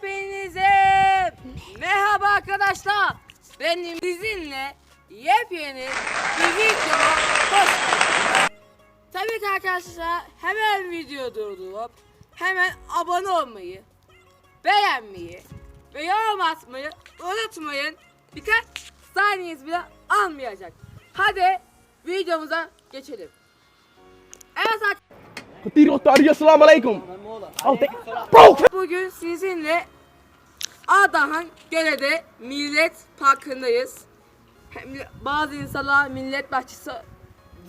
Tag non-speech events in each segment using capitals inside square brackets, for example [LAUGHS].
Hepinize merhaba arkadaşlar. Benim sizinle yepyeni bir videoma hoş geldiniz. Tabii ki arkadaşlar hemen video durdurup hemen abone olmayı, beğenmeyi ve yorum atmayı unutmayın. Birkaç saniyeniz bile almayacak. Hadi videomuza geçelim. Evet arkadaşlar. Alaikum. Oh, te- Bro! Bugün sizinle Adahan Göle'de Millet Parkı'ndayız. Bazı insanlar Millet Bahçesi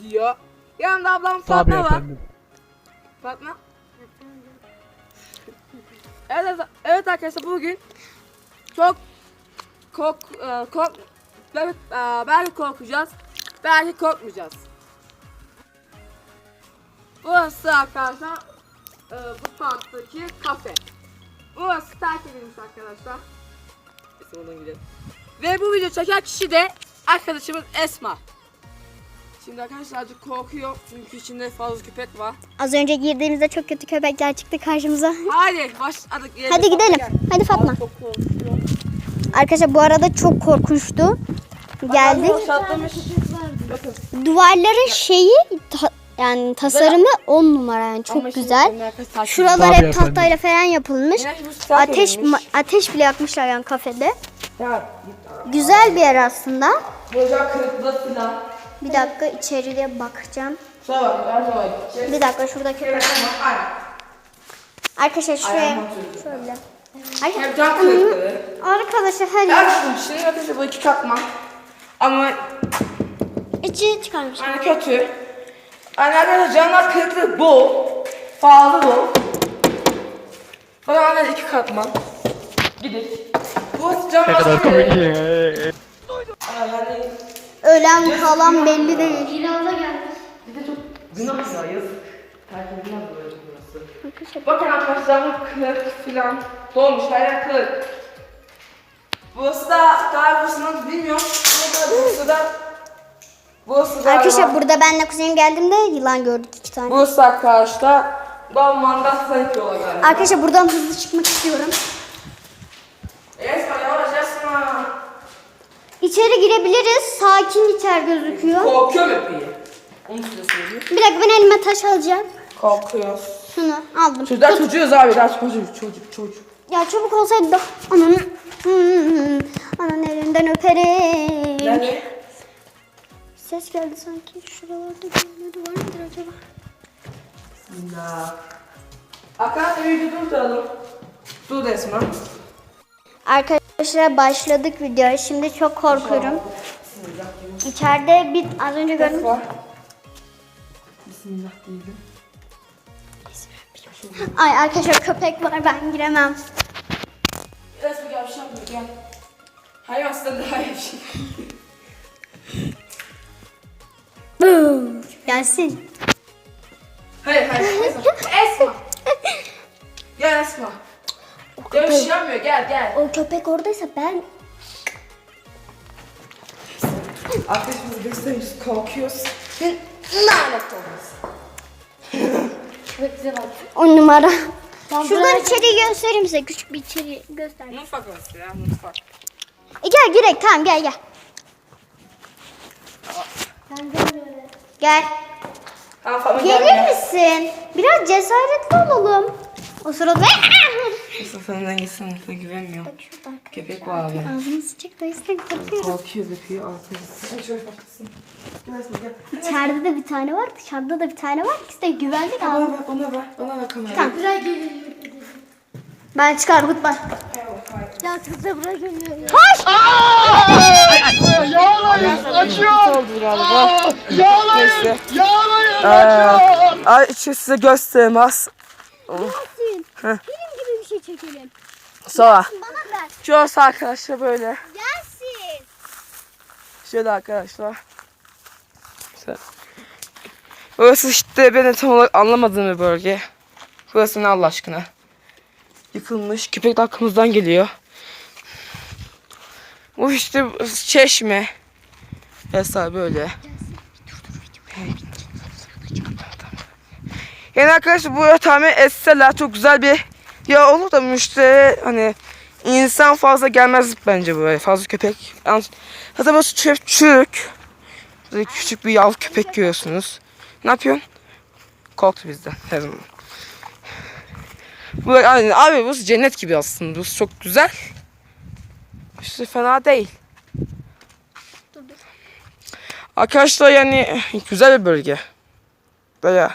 diyor. Yanımda ablam Fatma var. Fatma. Evet, evet arkadaşlar bugün çok kork, e, kork, belki, e, belki korkacağız, belki korkmayacağız. Burası arkadaşlar e, bu parktaki kafe. Burası terk edilmiş arkadaşlar. Biz oradan gidelim. Ve bu video çeken kişi de arkadaşımız Esma. Şimdi arkadaşlar azıcık korkuyor çünkü içinde fazla köpek var. Az önce girdiğimizde çok kötü köpekler çıktı karşımıza. Hadi başladık. gidelim. Hadi gidelim. Gel. Hadi Fatma. Abi Çok korkuyor. Arkadaşlar bu arada çok korkunçtu. Geldik. Bakın. Duvarların şeyi yani tasarımı 10 numara yani çok Ama şimdi güzel. arkası Şuralar Tabii hep efendim. tahtayla falan yapılmış. Yani bu Ateş edilmiş. ma- ateş bile yakmışlar yani kafede. Ya, Güzel bir yer aslında. Bir dakika içeriye bakacağım. Şuna bak her zaman gideceğiz. Bir dakika şurada köpek. Aynen. Arkadaşlar şuraya Ayağıma oturdu. şöyle. Kırıklığı. Arkadaşlar her yer arkadaşlar bu iki katman. Ama içi çıkarmış. yani kötü. Yani arkadaşlar camlar kırıklığı bu. Fazla bu. Bana hala iki katman. Gidik. Bu camlar kadar böyle. komik. Yani Ölen kalan belli değil. bir de çok günah ya yazık. Herkes günah böyle burası. Bakın arkadaşlar bu kırık filan dolmuş her yer kırık. Burası da galiba burası nasıl bilmiyorum. Ama burası da Burası galiba. Arkadaşlar burada benle kuzenim geldiğimde yılan gördük iki tane. Burası arkadaşlar Dal mandat sayıyorlar galiba. Arkadaşlar buradan hızlı çıkmak istiyorum. Esma. İçeri girebiliriz. Sakin içer gözüküyor. Korkuyor bebeği. Onu size söyleyeyim. Bir dakika ben elime taş alacağım. Korkuyor. Şunu aldım. Çocuklar çocuğuz abi daha çocuk çocuk çocuk. Ya çabuk olsaydı da ananın Hmm, ananın elinden öperim. Yani Ses geldi sanki. Şuralarda bir tane duvar mıdır acaba? Bismillah. Arkadaşlar videoyu tutalım. Dur Esma. Arkadaşlar başladık videoya. Şimdi çok korkuyorum. İçeride bir az önce gördüm. var. Bismillah diyelim. Ay arkadaşlar köpek var ben giremem. Esma gel bir şey yapma gel. Hayır aslında daha iyi bir şey. Gelsin. Hayır hayır Esma. Esma. Gel Esma. Bir şey yapmıyor gel gel. O köpek oradaysa ben Arkadaşımızı gösteriyoruz korkuyoruz. Lanet olmasın. [LAUGHS] on numara. Şuradan içeriği göstereyim size. Küçük bir içeriği göster. Mutfak orası ya mutfak. E, gel girek tamam gel gel. Gel. Gel Gelir gel. misin? Biraz cesaretli olalım. O sırada Mustafa önden gitsin sana güvenmiyorum. Köpek var abi. Ağzını sıçacak da isten korkuyorum. Korkuyor öpüyor altı. Ay şöyle gel. İçeride de bir tane var, dışarıda da bir tane var. İkisi de güvenlik abi. Ver bana ver bana ver kamerayı. Tamam. Ben çıkar Gutbay. Hayır. Da buraya geliyor ya. Yağlayın, açıyor. Oldu galiba. Yağlayın, yağlayın, Ee, açıyor. ay işte size göstermez. Yasin, film gibi bir şey çekelim. Sonra. Bana ver. Şurası arkadaşlar böyle. Yasin. Şöyle arkadaşlar. Burası işte ben de tam olarak anlamadığım bir bölge. Burası ne Allah aşkına? Yıkılmış. Köpek de arkamızdan geliyor. Bu işte çeşme. Vesaire böyle. Yani arkadaşlar buraya tamamen etseler çok güzel bir Ya olur da müşteri hani insan fazla gelmez bence böyle fazla köpek. Zaten burası çöpçülük. Böyle küçük bir yavru köpek görüyorsunuz. Ne yapıyorsun? Korktu bizden her zaman. Bu, yani, abi burası cennet gibi aslında. Burası çok güzel. İşte fena değil. Arkadaşlar yani güzel bir bölge. Böyle